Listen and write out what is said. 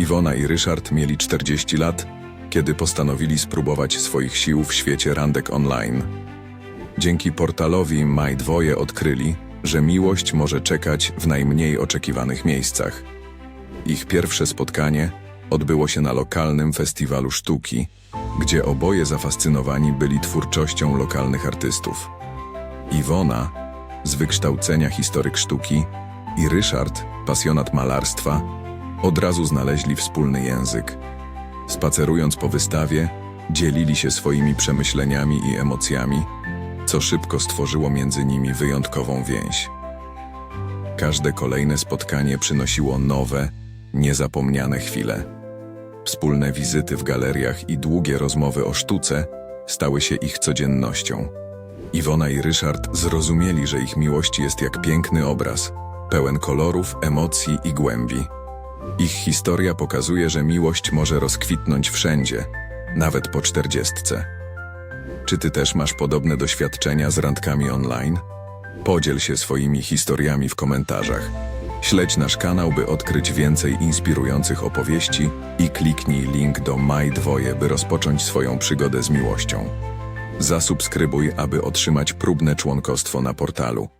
Iwona i Ryszard mieli 40 lat, kiedy postanowili spróbować swoich sił w świecie randek online. Dzięki portalowi Maj Dwoje odkryli, że miłość może czekać w najmniej oczekiwanych miejscach. Ich pierwsze spotkanie odbyło się na lokalnym festiwalu sztuki, gdzie oboje zafascynowani byli twórczością lokalnych artystów. Iwona, z wykształcenia historyk sztuki, i Ryszard, pasjonat malarstwa, od razu znaleźli wspólny język. Spacerując po wystawie, dzielili się swoimi przemyśleniami i emocjami, co szybko stworzyło między nimi wyjątkową więź. Każde kolejne spotkanie przynosiło nowe, niezapomniane chwile. Wspólne wizyty w galeriach i długie rozmowy o sztuce stały się ich codziennością. Iwona i Ryszard zrozumieli, że ich miłość jest jak piękny obraz, pełen kolorów, emocji i głębi. Ich historia pokazuje, że miłość może rozkwitnąć wszędzie, nawet po czterdziestce. Czy ty też masz podobne doświadczenia z randkami online? Podziel się swoimi historiami w komentarzach. Śledź nasz kanał, by odkryć więcej inspirujących opowieści i kliknij link do Maj Dwoje, by rozpocząć swoją przygodę z miłością. Zasubskrybuj, aby otrzymać próbne członkostwo na portalu.